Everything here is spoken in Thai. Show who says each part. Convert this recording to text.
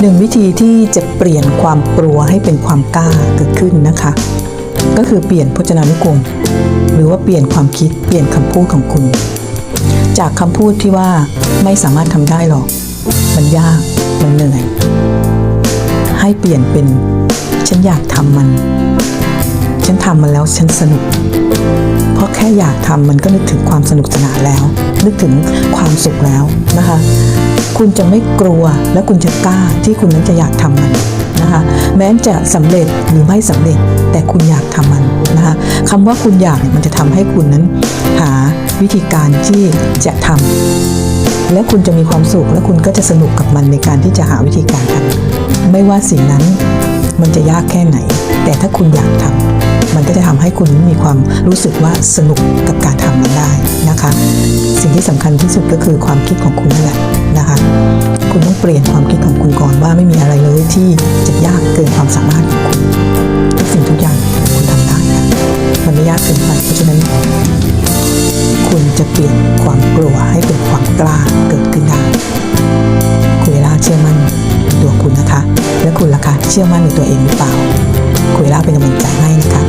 Speaker 1: หนึ่งวิธีที่จะเปลี่ยนความกลัวให้เป็นความกล้าเกิดขึ้นนะคะ ก็คือเปลี่ยนพจนานุกรมหรือว่าเปลี่ยนความคิดเปลี่ยนคำพูดของคุณ จากคำพูดที่ว่าไม่สามารถทำได้หรอก มันยากมันเหนื่อย ให้เปลี่ยนเป็นฉันอยากทำมัน ฉันทำมันแล้วฉันสนุก เพราะแค่อยากทำมันก็นึกถึงความสนุกสนานแล้ว นึกถึงความสุขแล้วนะคะ คุณจะไม่กลัวและคุณจะกล้าที่คุณนั้นจะอยากทำมันนะคะแม้จะสำเร็จหรือไม่สำเร็จแต่คุณอยากทำมันนะคะคำว่าคุณอยากเนี่ยมันจะทำให้คุณนั้น หาวิธีการที่จะทำและคุณจะมีความสุขและคุณก็จะสนุกกับมันในการที่จะหาวิธีการทำไม่ว่าสิ่งนั้นมันจะยากแค่ไหน แต่ถ้าคุณอยากทำ มันก็จะทำให้คุณมีความรู้สึกว่าสนุกกับการทำมันได้นะคะ สิ่งที่สำคัญที่สุดก็คือความคิดของคุณนั่นแหละนะคะ คุณต้องเปลี่ยนความคิดของคุณก่อนว่าไม่มีอะไรเลยที่จะยากเกินความสามารถของคุณทุกสิ่งทุกอย่างคุณทำได้ค่ะมันไม่ยากเกินไปเพราะฉะนั้น คุณจะเปลี่ยนความกลัวให้เป็นความกล้าเกิดขึ้นได้คุณเวลาเชื่อมั่นตัวคุณนะคะ และคุณล่ะคะเชื่อมั่นในตัวเองหรือเปล่าคุณเวลาเป็นกำลังใจให้นะคะ